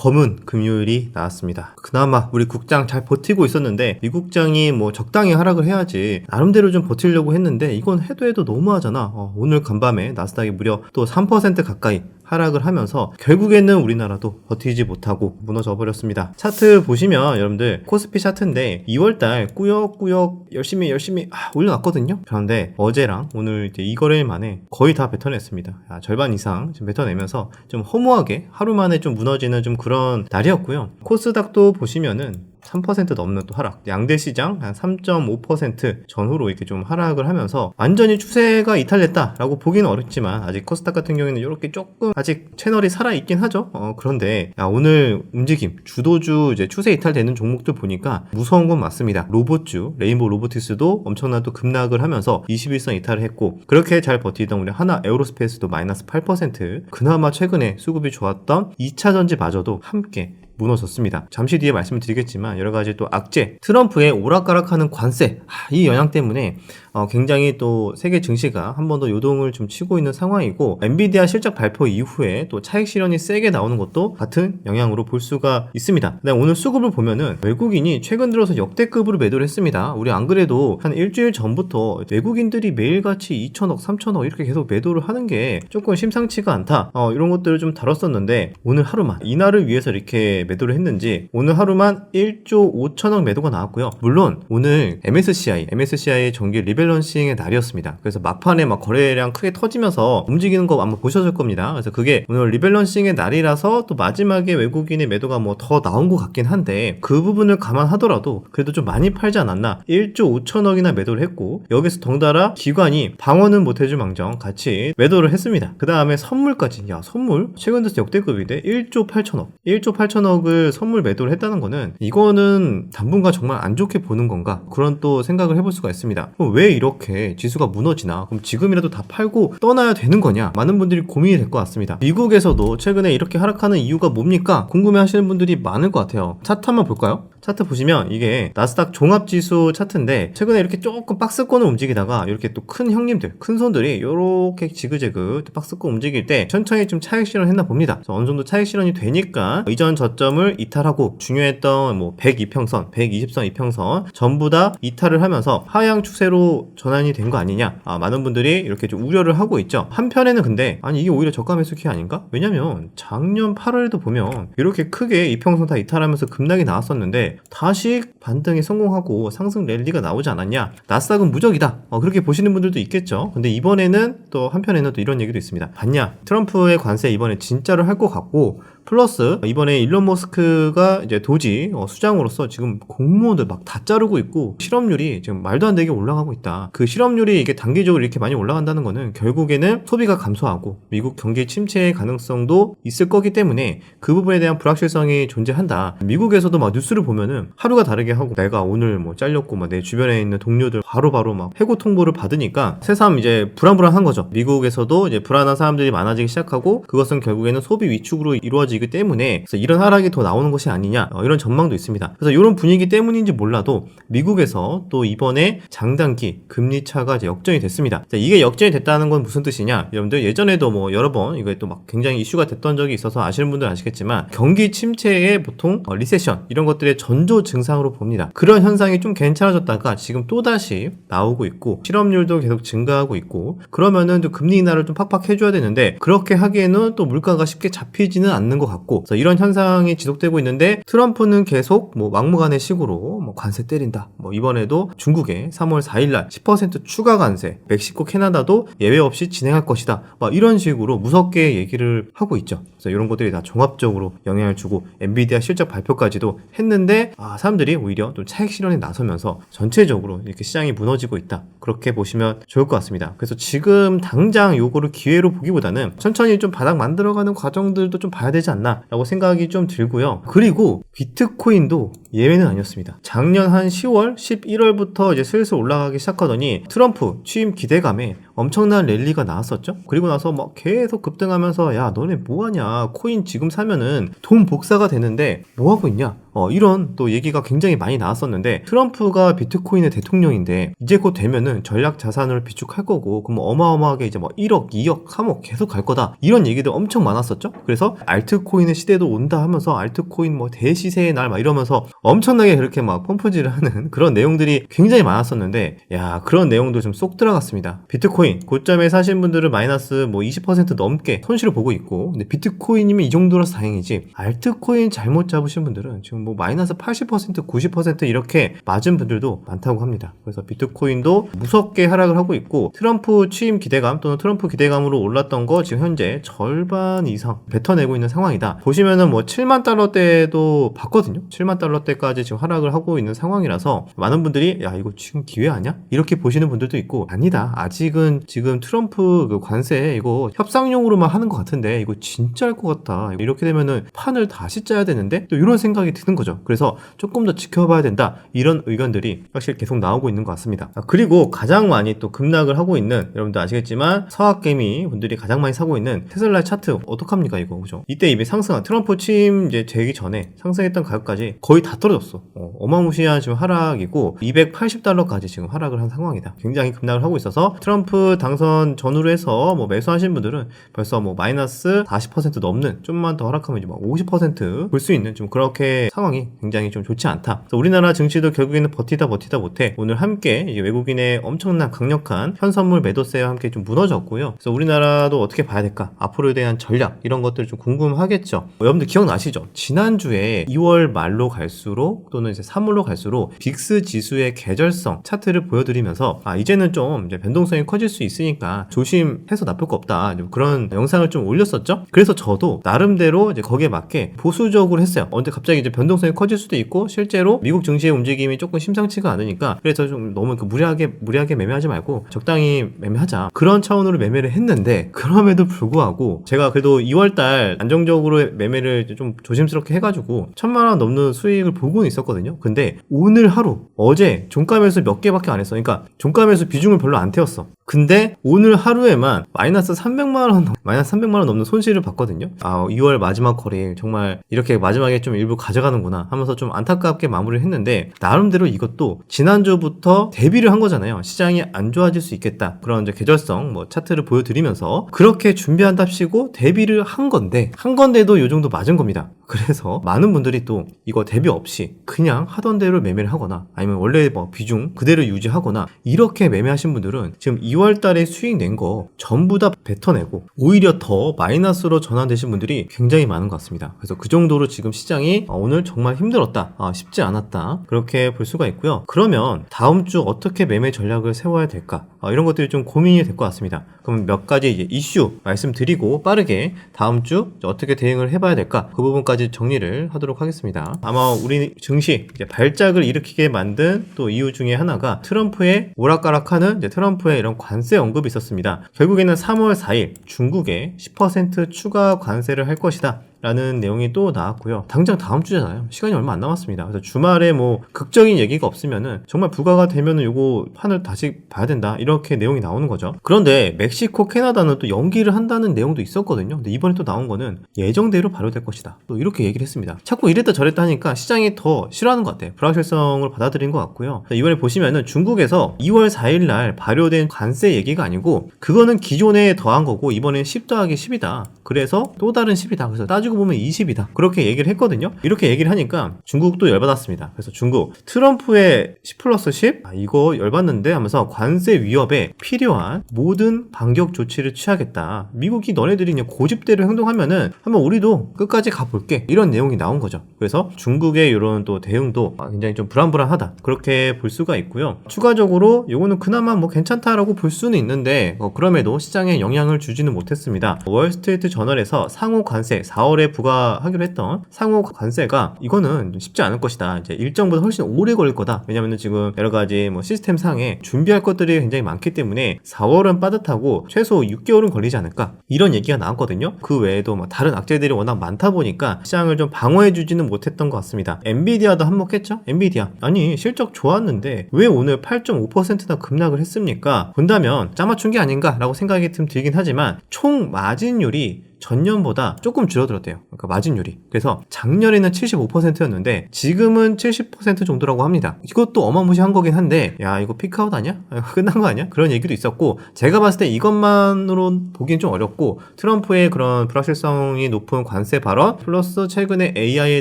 검은 금요일이 나왔습니다. 그나마 우리 국장 잘 버티고 있었는데 미국장이 뭐 적당히 하락을 해야지 나름대로 좀 버티려고 했는데 이건 해도 해도 너무하잖아. 어, 오늘 간밤에 나스닥이 무려 또 3% 가까이 하락을 하면서 결국에는 우리나라도 버티지 못하고 무너져 버렸습니다. 차트 보시면 여러분들 코스피 차트인데 2월달 꾸역꾸역 열심히 열심히 아, 올려놨거든요. 그런데 어제랑 오늘 이제 이 거래일 만에 거의 다 뱉어냈습니다. 아, 절반 이상 지금 뱉어내면서 좀 허무하게 하루 만에 좀 무너지는 좀 그런 날이었고요. 코스닥도 보시면은 3% 넘는 또 하락. 양대 시장 한 3.5% 전후로 이렇게 좀 하락을 하면서 완전히 추세가 이탈됐다라고 보기는 어렵지만 아직 코스닥 같은 경우에는 이렇게 조금 아직 채널이 살아 있긴 하죠. 어, 그런데 야, 오늘 움직임 주도주 이제 추세 이탈되는 종목들 보니까 무서운 건 맞습니다. 로봇주 레인보우 로보티스도 엄청난 또 급락을 하면서 21선 이탈을 했고 그렇게 잘 버티던 우리 하나 에어로스페이스도 마이너스 8% 그나마 최근에 수급이 좋았던 2차 전지마저도 함께 무너졌습니다. 잠시 뒤에 말씀을 드리겠지만 여러 가지 또 악재, 트럼프의 오락가락하는 관세 아, 이 영향 때문에 어, 굉장히 또 세계 증시가 한 번 더 요동을 좀 치고 있는 상황이고 엔비디아 실적 발표 이후에 또 차익 실현이 세게 나오는 것도 같은 영향으로 볼 수가 있습니다. 오늘 수급을 보면은 외국인이 최근 들어서 역대급으로 매도를 했습니다. 우리 안 그래도 한 일주일 전부터 외국인들이 매일같이 2천억, 3천억 이렇게 계속 매도를 하는 게 조금 심상치가 않다. 어, 이런 것들을 좀 다뤘었는데 오늘 하루만 이날을 위해서 이렇게 매도를 했는지 오늘 하루만 1조 5천억 매도가 나왔고요. 물론 오늘 MSCI, MSCI 정기 리밸런싱의 날이었습니다. 그래서 막판에 막 거래량 크게 터지면서 움직이는 거 아마 보셨을 겁니다. 그래서 그게 오늘 리밸런싱의 날이라서 또 마지막에 외국인의 매도가 뭐 더 나온 것 같긴 한데 그 부분을 감안하더라도 그래도 좀 많이 팔지 않았나 1조 5천억이나 매도를 했고 여기서 덩달아 기관이 방어는 못해줄 망정 같이 매도를 했습니다. 그 다음에 선물까지 야 선물 최근 들어서 역대급인데 1조 8천억 1조 8천억 을 선물 매도를 했다는 거는 이거는 당분간 정말 안 좋게 보는 건가 그런 또 생각을 해볼 수가 있습니다. 왜 이렇게 지수가 무너지나 그럼 지금이라도 다 팔고 떠나야 되는 거냐 많은 분들이 고민이 될 것 같습니다. 미국에서도 최근에 이렇게 하락하는 이유가 뭡니까 궁금해 하시는 분들이 많을 것 같아요. 차트 한번 볼까요? 차트 보시면 이게 나스닥 종합지수 차트인데 최근에 이렇게 조금 박스권을 움직이다가 이렇게 또 큰 형님들 큰 손들이 이렇게 지그재그 박스권 움직일 때 천천히 좀 차익 실현했나 봅니다. 어느 정도 차익 실현이 되니까 이전 저점 을 이탈하고 중요했던 뭐 102평선, 120선 이평선 전부 다 이탈을 하면서 하향 추세로 전환이 된 거 아니냐? 아, 많은 분들이 이렇게 좀 우려를 하고 있죠. 한편에는 근데 아니 이게 오히려 저가 매수 키 아닌가? 왜냐면 작년 8월에도 보면 이렇게 크게 이평선 다 이탈하면서 급락이 나왔었는데 다시 반등에 성공하고 상승 랠리가 나오지 않았냐? 나스닥은 무적이다. 어, 그렇게 보시는 분들도 있겠죠. 근데 이번에는 또 한편에는 또 이런 얘기도 있습니다. 봤냐? 트럼프의 관세 이번에 진짜로 할 것 같고 플러스 이번에 일론 머스크가 이제 도지 어, 수장으로서 지금 공무원들 막 다 자르고 있고 실업률이 지금 말도 안 되게 올라가고 있다. 그 실업률이 이게 단기적으로 이렇게 많이 올라간다는 거는 결국에는 소비가 감소하고 미국 경기 침체의 가능성도 있을 거기 때문에 그 부분에 대한 불확실성이 존재한다. 미국에서도 막 뉴스를 보면은 하루가 다르게 하고 내가 오늘 뭐 잘렸고 막 내 주변에 있는 동료들 바로바로 막 해고 통보를 받으니까 새삼 이제 불안불안한 거죠. 미국에서도 이제 불안한 사람들이 많아지기 시작하고 그것은 결국에는 소비 위축으로 이루어지기 때문에 그래서 이런 하락이 더 나오는 것이 아니냐 어, 이런 전망도 있습니다. 그래서 이런 분위기 때문인지 몰라도 미국에서 또 이번에 장단기 금리 차가 역전이 됐습니다. 자, 이게 역전이 됐다는 건 무슨 뜻이냐? 여러분들 예전에도 뭐 여러 번 이거 또 막 굉장히 이슈가 됐던 적이 있어서 아시는 분들 아시겠지만 경기 침체에 보통 어, 리세션 이런 것들의 전조 증상으로 봅니다. 그런 현상이 좀 괜찮아졌다가 지금 또 다시 나오고 있고 실업률도 계속 증가하고 있고 그러면은 좀 금리 인하를 좀 팍팍 해줘야 되는데 그렇게 하기에는 또 물가가 쉽게 잡히지는 않는 것 같고 이런 현상이 지속되고 있는데 트럼프는 계속 뭐 막무가내 식으로 뭐 관세 때린다. 뭐 이번에도 중국에 3월 4일 날 10% 추가 관세, 멕시코, 캐나다도 예외 없이 진행할 것이다. 막 이런 식으로 무섭게 얘기를 하고 있죠. 그래서 이런 것들이 다 종합적으로 영향을 주고 엔비디아 실적 발표까지도 했는데 아, 사람들이 오히려 좀 차익 실현에 나서면서 전체적으로 이렇게 시장이 무너지고 있다. 그렇게 보시면 좋을 것 같습니다. 그래서 지금 당장 요거를 기회로 보기보다는 천천히 좀 바닥 만들어가는 과정들도 좀 봐야 되지 않나라고 생각이 좀 들고요. 그리고 비트코인도 예외는 아니었습니다. 작년 한 10월, 11월부터 이제 슬슬 올라가기 시작하더니 트럼프 취임 기대감에 엄청난 랠리가 나왔었죠. 그리고 나서 막 계속 급등하면서 야 너네 뭐하냐 코인 지금 사면은 돈 복사가 되는데 뭐하고 있냐 어, 이런 또 얘기가 굉장히 많이 나왔었는데 트럼프가 비트코인의 대통령인데 이제 곧 되면은 전략 자산을 비축할 거고 그럼 어마어마하게 이제 뭐 1억, 2억, 3억 계속 갈 거다 이런 얘기들 엄청 많았었죠. 그래서 알트코인의 시대도 온다 하면서 알트코인 뭐 대시세의 날 막 이러면서 엄청나게 그렇게 막 펌프질을 하는 그런 내용들이 굉장히 많았었는데 야 그런 내용도 좀 쏙 들어갔습니다. 비트코인 고점에 사신 분들은 마이너스 뭐 20% 넘게 손실을 보고 있고 근데 비트코인이면 이 정도라서 다행이지 알트코인 잘못 잡으신 분들은 지금 뭐 마이너스 80% 90% 이렇게 맞은 분들도 많다고 합니다. 그래서 비트코인도 무섭게 하락을 하고 있고 트럼프 취임 기대감 또는 트럼프 기대감으로 올랐던 거 지금 현재 절반 이상 뱉어내고 있는 상황이다. 보시면은 뭐 7만 달러대도 봤거든요. 7만 달러대까지 지금 하락을 하고 있는 상황이라서 많은 분들이 야 이거 지금 기회 아니야? 이렇게 보시는 분들도 있고 아니다. 아직은 지금 트럼프 그 관세 이거 협상용으로만 하는 것 같은데 이거 진짜 할것 같다. 이렇게 되면은 판을 다시 짜야 되는데 또 이런 생각이 드는 거죠. 그래서 조금 더 지켜봐야 된다. 이런 의견들이 확실히 계속 나오고 있는 것 같습니다. 아, 그리고 가장 많이 또 급락을 하고 있는 여러분들 아시겠지만 서학개미 분들이 가장 많이 사고 있는 테슬라 차트 어떡합니까 이거 그죠? 이때 이미 상승한 트럼프 취임 이제 되기 전에 상승했던 가격까지 거의 다 떨어졌어. 어, 마무시한 지금 하락이고 280달러까지 지금 하락을 한 상황이다. 굉장히 급락을 하고 있어서 트럼프 당선 전후로 해서 뭐 매수하신 분들은 벌써 뭐 마이너스 40% 넘는 좀만 더 하락하면 이제 막 50%볼 수 있는 좀 그렇게 상황이 굉장히 좀 좋지 않다. 우리나라 증시도 결국에는 버티다 버티다 못해 오늘 함께 외국인의 엄청난 강력한 현선물 매도세와 함께 좀 무너졌고요. 그래서 우리나라도 어떻게 봐야 될까? 앞으로에 대한 전략 이런 것들 좀 궁금하겠죠. 뭐 여러분들 기억나시죠? 지난주에 2월 말로 갈수록 또는 이제 3월로 갈수록 빅스 지수의 계절성 차트를 보여드리면서 아 이제는 좀 이제 변동성이 커질 수 있으니까 조심해서 나쁠 거 없다 좀 그런 영상을 좀 올렸었죠. 그래서 저도 나름대로 이제 거기에 맞게 보수적으로 했어요. 언제 갑자기 이제 변동 성이 커질 수도 있고 실제로 미국 증시의 움직임이 조금 심상치가 않으니까 그래서 좀 너무 그 무리하게 무리하게 매매하지 말고 적당히 매매하자 그런 차원으로 매매를 했는데 그럼에도 불구하고 제가 그래도 2월달 안정적으로 매매를 좀 조심스럽게 해가지고 천만 원 넘는 수익을 보고는 있었거든요. 근데 오늘 하루 어제 종가 매수 몇 개밖에 안 했어. 그러니까 종가 매수 비중을 별로 안 태웠어. 근데 오늘 하루에만 마이너스 300만 원, 넘- 마이너스 300만 원 넘는 손실을 봤거든요. 아, 2월 마지막 거래일 정말 이렇게 마지막에 좀 일부 가져가는 구나 하면서 좀 안타깝게 마무리를 했는데 나름대로 이것도 지난주부터 대비를 한 거잖아요. 시장이 안 좋아질 수 있겠다. 그런 이제 계절성 뭐 차트를 보여드리면서 그렇게 준비한답시고 대비를 한 건데 한 건데도 이 정도 맞은 겁니다. 그래서 많은 분들이 또 이거 대비 없이 그냥 하던 대로 매매를 하거나 아니면 원래 뭐 비중 그대로 유지하거나 이렇게 매매하신 분들은 지금 2월 달에 수익 낸 거 전부 다 뱉어내고 오히려 더 마이너스로 전환되신 분들이 굉장히 많은 것 같습니다. 그래서 그 정도로 지금 시장이 아, 오늘 정말 힘들었다. 아, 쉽지 않았다. 그렇게 볼 수가 있고요. 그러면 다음 주 어떻게 매매 전략을 세워야 될까? 아, 이런 것들이 좀 고민이 될 것 같습니다. 그럼 몇 가지 이슈 말씀드리고 빠르게 다음 주 어떻게 대응을 해봐야 될까? 그 부분까지 정리를 하도록 하겠습니다. 아마 우리 증시 발작을 일으키게 만든 또 이유 중에 하나가 트럼프의 오락가락하는 트럼프의 이런 관세 언급이 있었습니다. 결국에는 3월 4일 중국에 10% 추가 관세를 할 것이다. 라는 내용이 또 나왔고요. 당장 다음 주잖아요. 시간이 얼마 안 남았습니다. 그래서 주말에 뭐 극적인 얘기가 없으면은 정말 부가가 되면은 요거 판을 다시 봐야 된다. 이렇게 내용이 나오는 거죠. 그런데 멕시코, 캐나다는 또 연기를 한다는 내용도 있었거든요. 근데 이번에 또 나온 거는 예정대로 발효될 것이다. 또 이렇게 얘기를 했습니다. 자꾸 이랬다 저랬다 하니까 시장이 더 싫어하는 것 같아요. 불확실성을 받아들인 것 같고요. 이번에 보시면은 중국에서 2월 4일 날 발효된 관세 얘기가 아니고 그거는 기존에 더한 거고 이번엔 10 더하기 10이다. 그래서 또 다른 10이다. 그래서 따지고 보면 20이다. 그렇게 얘기를 했거든요. 이렇게 얘기를 하니까 중국도 열받았습니다. 그래서 중국 트럼프의 10 플러스 10? 아, 이거 열받는데 하면서 관세 위협에 필요한 모든 반격 조치를 취하겠다. 미국이 너네들이 그냥 고집대로 행동하면은 한번 우리도 끝까지 가볼게. 이런 내용이 나온 거죠. 그래서 중국의 이런 또 대응도 굉장히 좀 불안불안하다. 그렇게 볼 수가 있고요. 추가적으로 요거는 그나마 뭐 괜찮다라고 볼 수는 있는데 어, 그럼에도 시장에 영향을 주지는 못했습니다. 월스트리트 저널에서 상호 관세 4월에 부과하기로 했던 상호 관세가 이거는 쉽지 않을 것이다. 이제 일정보다 훨씬 오래 걸릴 거다. 왜냐면은 지금 여러 가지 뭐 시스템 상에 준비할 것들이 굉장히 많기 때문에 4월은 빠듯하고 최소 6개월은 걸리지 않을까. 이런 얘기가 나왔거든요. 그 외에도 뭐 다른 악재들이 워낙 많다 보니까 시장을 좀 방어해 주지는 못했던 것 같습니다. 엔비디아도 한몫했죠? 엔비디아. 아니, 실적 좋았는데 왜 오늘 8.5%나 급락을 했습니까? 본다면 짜맞춘 게 아닌가라고 생각이 좀 들긴 하지만 총 마진율이 전년보다 조금 줄어들었대요. 그러니까 마진율이. 그래서 작년에는 75%였는데 지금은 70% 정도라고 합니다. 이것도 어마무시한 거긴 한데 야 이거 피크아웃 아니야? 끝난 거 아니야? 그런 얘기도 있었고 제가 봤을 때 이것만으로 보기엔 좀 어렵고 트럼프의 그런 불확실성이 높은 관세 발언 플러스 최근에 AI에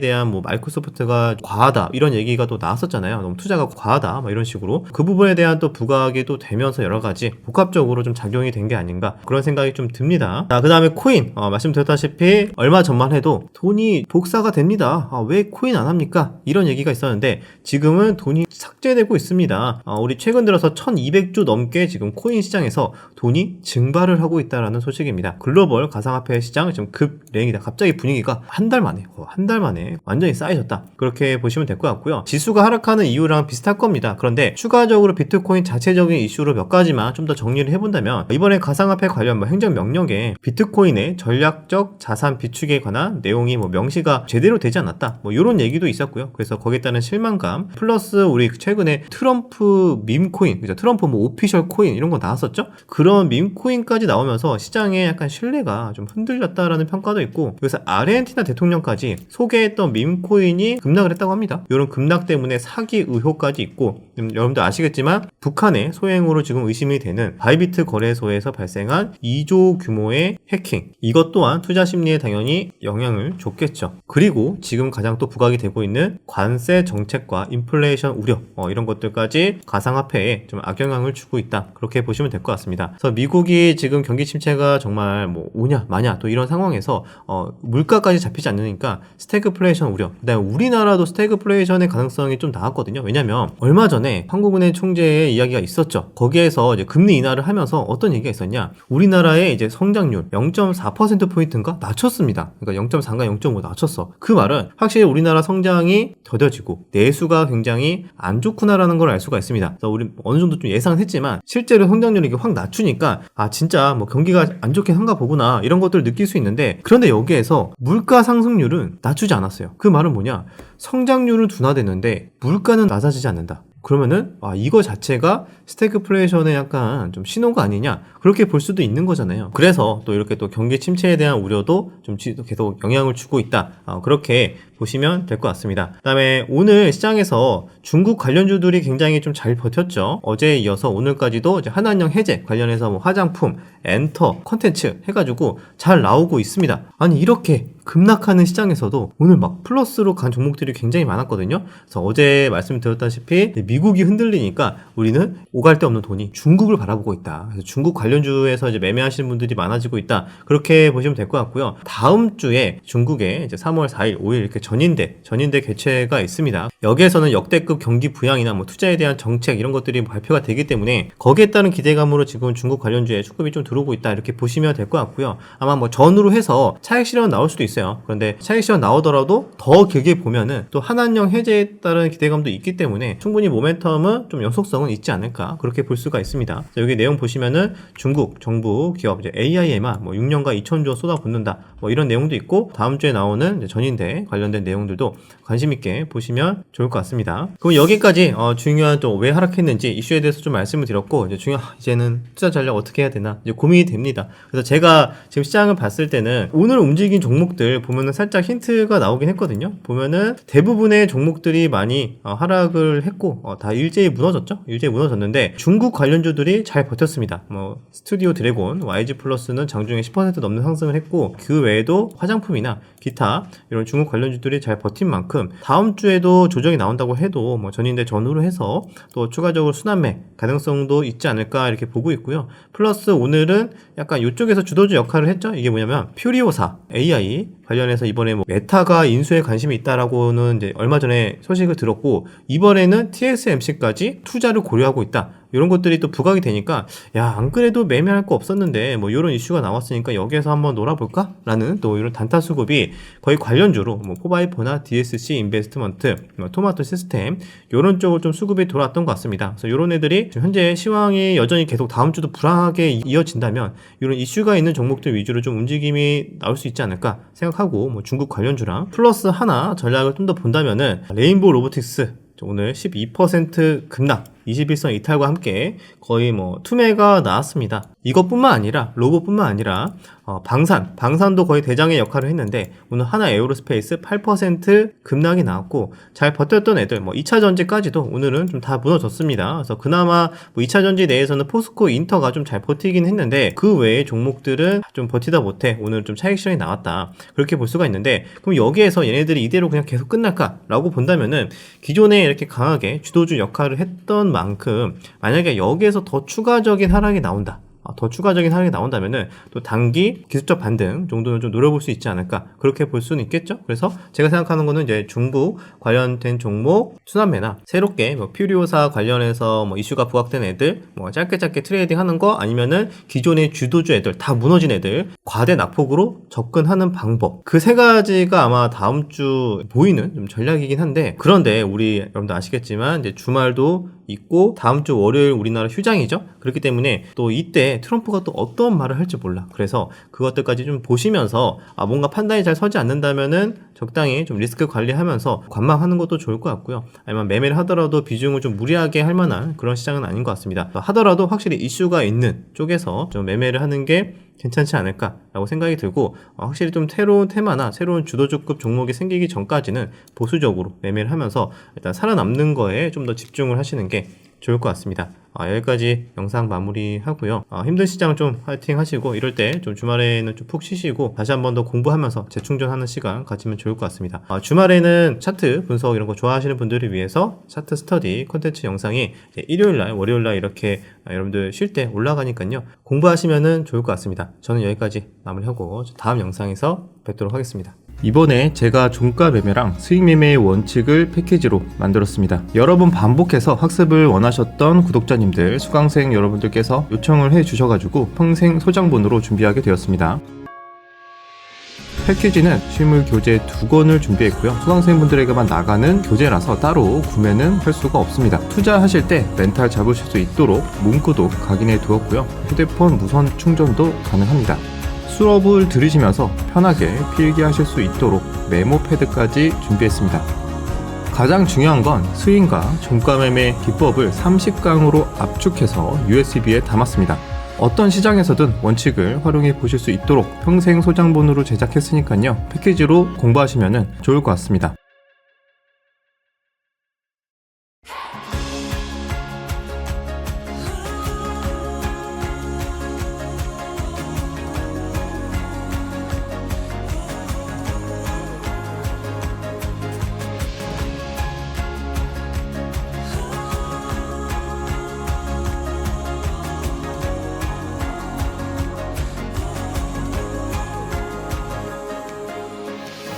대한 뭐 마이크로소프트가 과하다 이런 얘기가 또 나왔었잖아요. 너무 투자가 과하다 막 이런 식으로 그 부분에 대한 또 부각이 또 되면서 여러 가지 복합적으로 좀 작용이 된 게 아닌가 그런 생각이 좀 듭니다. 자, 그 다음에 코인 어, 말씀드렸다시피 얼마 전만 해도 돈이 복사가 됩니다. 아, 왜 코인 안 합니까? 이런 얘기가 있었는데 지금은 돈이 삭제되고 있습니다. 어, 우리 최근 들어서 1200조 넘게 지금 코인 시장에서 돈이 증발을 하고 있다라는 소식입니다. 글로벌 가상화폐 시장 지금 급랭이다. 갑자기 분위기가 한 달 만에 어, 한달 만에 완전히 쌓여졌다. 그렇게 보시면 될 것 같고요. 지수가 하락하는 이유랑 비슷할 겁니다. 그런데 추가적으로 비트코인 자체적인 이슈로 몇 가지만 좀 더 정리를 해본다면 이번에 가상화폐 관련 뭐 행정 명령에 비트코인의 전 략적 자산 비축에 관한 내용이 뭐 명시가 제대로 되지 않았다. 뭐 이런 얘기도 있었고요. 그래서 거기에 따른 실망감 플러스 우리 최근에 트럼프 밈코인, 그죠? 트럼프 뭐 오피셜 코인 이런 거 나왔었죠? 그런 밈코인까지 나오면서 시장에 약간 신뢰가 좀 흔들렸다라는 평가도 있고 그래서 아르헨티나 대통령까지 소개했던 밈코인이 급락을 했다고 합니다. 이런 급락 때문에 사기 의혹까지 있고 음, 여러분들 아시겠지만 북한의 소행으로 지금 의심이 되는 바이비트 거래소에서 발생한 2조 규모의 해킹 이것 또한 투자 심리에 당연히 영향을 줬겠죠. 그리고 지금 가장 또 부각이 되고 있는 관세 정책과 인플레이션 우려 어, 이런 것들까지 가상화폐에 좀 악영향을 주고 있다. 그렇게 보시면 될 것 같습니다. 그래서 미국이 지금 경기 침체가 정말 뭐 오냐 마냐 또 이런 상황에서 어, 물가까지 잡히지 않으니까 스태그플레이션 우려. 그다음에 우리나라도 스태그플레이션의 가능성이 좀 나왔거든요. 왜냐면 얼마 전에 한국은행 총재의 이야기가 있었죠. 거기에서 이제 금리 인하를 하면서 어떤 얘기가 있었냐? 우리나라의 이제 성장률 0.4% 포인트인가 낮췄습니다. 그러니까 0.3가 0.5 낮췄어. 그 말은 확실히 우리나라 성장이 더뎌지고 내수가 굉장히 안 좋구나라는 걸 알 수가 있습니다. 그래서 우리 어느 정도 좀 예상은 했지만 실제로 성장률이 확 낮추니까 아 진짜 뭐 경기가 안 좋긴 한가 보구나 이런 것들을 느낄 수 있는데 그런데 여기에서 물가 상승률은 낮추지 않았어요. 그 말은 뭐냐? 성장률은 둔화됐는데 물가는 낮아지지 않는다. 그러면은 아 이거 자체가 스태그플레이션의 약간 좀 신호가 아니냐 그렇게 볼 수도 있는 거잖아요. 그래서 또 이렇게 또 경기 침체에 대한 우려도 좀 지- 계속 영향을 주고 있다. 어, 그렇게 보시면 될 것 같습니다. 그 다음에 오늘 시장에서 중국 관련주들이 굉장히 좀 잘 버텼죠. 어제에 이어서 오늘까지도 이제 한한령 해제 관련해서 뭐 화장품, 엔터, 컨텐츠 해가지고 잘 나오고 있습니다. 아니 이렇게 급락하는 시장에서도 오늘 막 플러스로 간 종목들이 굉장히 많았거든요. 그래서 어제 말씀드렸다시피 미국이 흔들리니까 우리는 오갈 데 없는 돈이 중국을 바라보고 있다. 그래서 중국 관련주에서 이제 매매하시는 분들이 많아지고 있다. 그렇게 보시면 될 것 같고요. 다음 주에 중국에 이제 3월 4일, 5일 이렇게 전인대, 전인대 개최가 있습니다. 여기에서는 역대급 경기 부양이나 뭐 투자에 대한 정책 이런 것들이 발표가 되기 때문에 거기에 따른 기대감으로 지금 중국 관련주에 수급이 좀 들어오고 있다. 이렇게 보시면 될 것 같고요. 아마 뭐 전으로 해서 차익 실현 나올 수도 있어요. 그런데 차익 실현 나오더라도 더 길게 보면은 또 한한령 해제에 따른 기대감도 있기 때문에 충분히 모멘텀은 좀 연속성은 있지 않을까 그렇게 볼 수가 있습니다. 자, 여기 내용 보시면은 중국 정부 기업 이제 AI에만 뭐 6년간 2천조 쏟아붓는다 뭐 이런 내용도 있고 다음 주에 나오는 전인대 관련된 내용들도 관심 있게 보시면 좋을 것 같습니다. 그럼 여기까지 어, 중요한 또 왜 하락했는지 이슈에 대해서 좀 말씀을 드렸고 이제 중요 이제는 투자 전략 어떻게 해야 되나 이제 고민이 됩니다. 그래서 제가 지금 시장을 봤을 때는 오늘 움직인 종목들 보면은 살짝 힌트가 나오긴 했거든요. 보면은 대부분의 종목들이 많이 어, 하락을 했고 어, 다 일제히 무너졌죠. 일제히 무너졌는데 중국 관련주들이 잘 버텼습니다. 뭐 스튜디오 드래곤, YG 플러스는 장중에 10% 넘는 상승을 했고 그 외에도 화장품이나 기타 이런 중국 관련주들 이 잘 버틴 만큼 다음 주에도 조정이 나온다고 해도 뭐 전인대 전후로 해서 또 추가적으로 순환매 가능성도 있지 않을까 이렇게 보고 있고요. 플러스 오늘은 약간 이쪽에서 주도주 역할을 했죠. 이게 뭐냐면 퓨리오사 AI 관련해서 이번에 뭐 메타가 인수에 관심이 있다라고는 이제 얼마 전에 소식을 들었고 이번에는 TSMC까지 투자를 고려하고 있다. 이런 것들이 또 부각이 되니까 야 안 그래도 매매할 거 없었는데 뭐 이런 이슈가 나왔으니까 여기에서 한번 놀아볼까? 라는 또 이런 단타 수급이 거의 관련주로 뭐 포바이포나 DSC 인베스트먼트, 뭐 토마토 시스템 이런 쪽으로 좀 수급이 돌아왔던 것 같습니다. 그래서 이런 애들이 현재 시황이 여전히 계속 다음 주도 불안하게 이어진다면 이런 이슈가 있는 종목들 위주로 좀 움직임이 나올 수 있지 않을까 생각하고 뭐 중국 관련주랑 플러스 하나 전략을 좀 더 본다면은 레인보우 로보틱스 오늘 12% 급락 21선 이탈과 함께 거의 뭐 투매가 나왔습니다. 이것뿐만 아니라 로봇뿐만 아니라 어, 방산, 방산도 거의 대장의 역할을 했는데 오늘 하나 에어로스페이스 8% 급락이 나왔고 잘 버텼던 애들 뭐 2차 전지까지도 오늘은 좀 다 무너졌습니다. 그래서 그나마 뭐 2차 전지 내에서는 포스코 인터가 좀 잘 버티긴 했는데 그 외의 종목들은 좀 버티다 못해 오늘 좀 차익 실현이 나왔다. 그렇게 볼 수가 있는데 그럼 여기에서 얘네들이 이대로 그냥 계속 끝날까라고 본다면은 기존에 이렇게 강하게 주도주 역할을 했던 만큼 만약에 여기에서 더 추가적인 하락이 나온다. 아, 더 추가적인 하락이 나온다면은 또 단기 기술적 반등 정도는 좀 노려볼 수 있지 않을까 그렇게 볼 수는 있겠죠. 그래서 제가 생각하는 거는 이제 중국 관련된 종목 순환매나 새롭게 뭐 퓨리오사 관련해서 뭐 이슈가 부각된 애들 뭐 짧게 짧게 트레이딩 하는 거 아니면은 기존의 주도주 애들 다 무너진 애들 과대 낙폭으로 접근하는 방법 그 세 가지가 아마 다음 주 보이는 좀 전략이긴 한데 그런데 우리 여러분들 아시겠지만 이제 주말도 있고 다음 주 월요일 우리나라 휴장이죠. 그렇기 때문에 또 이때 트럼프가 또 어떤 말을 할지 몰라. 그래서 그것들까지 좀 보시면서 아 뭔가 판단이 잘 서지 않는다면은 적당히 좀 리스크 관리하면서 관망하는 것도 좋을 것 같고요. 아니면 매매를 하더라도 비중을 좀 무리하게 할 만한 그런 시장은 아닌 것 같습니다. 하더라도 확실히 이슈가 있는 쪽에서 좀 매매를 하는 게 괜찮지 않을까라고 생각이 들고 어, 확실히 좀 새로운 테마나 새로운 주도주급 종목이 생기기 전까지는 보수적으로 매매를 하면서 일단 살아남는 거에 좀 더 집중을 하시는 게 좋을 것 같습니다. 아, 여기까지 영상 마무리하고요. 아, 힘든 시장 좀 파이팅 하시고 이럴 때 좀 주말에는 좀 푹 쉬시고 다시 한 번 더 공부하면서 재충전하는 시간 가지면 좋을 것 같습니다. 아, 주말에는 차트 분석 이런 거 좋아하시는 분들을 위해서 차트 스터디 콘텐츠 영상이 일요일날, 월요일날 이렇게 아, 여러분들 쉴 때 올라가니까요. 공부하시면은 좋을 것 같습니다. 저는 여기까지 마무리하고 다음 영상에서 뵙도록 하겠습니다. 이번에 제가 종가 매매랑 수익 매매의 원칙을 패키지로 만들었습니다. 여러 번 반복해서 학습을 원하셨던 구독자님들, 수강생 여러분들께서 요청을 해 주셔가지고 평생 소장본으로 준비하게 되었습니다. 패키지는 실물 교재 두 권을 준비했고요. 수강생분들에게만 나가는 교재라서 따로 구매는 할 수가 없습니다. 투자하실 때 멘탈 잡으실 수 있도록 문구도 각인해 두었고요. 휴대폰 무선 충전도 가능합니다. 수업을 들으시면서 편하게 필기하실 수 있도록 메모 패드까지 준비했습니다. 가장 중요한 건 스윙과 종가 매매 기법을 30강으로 압축해서 USB에 담았습니다. 어떤 시장에서든 원칙을 활용해 보실 수 있도록 평생 소장본으로 제작했으니까요. 패키지로 공부하시면 좋을 것 같습니다.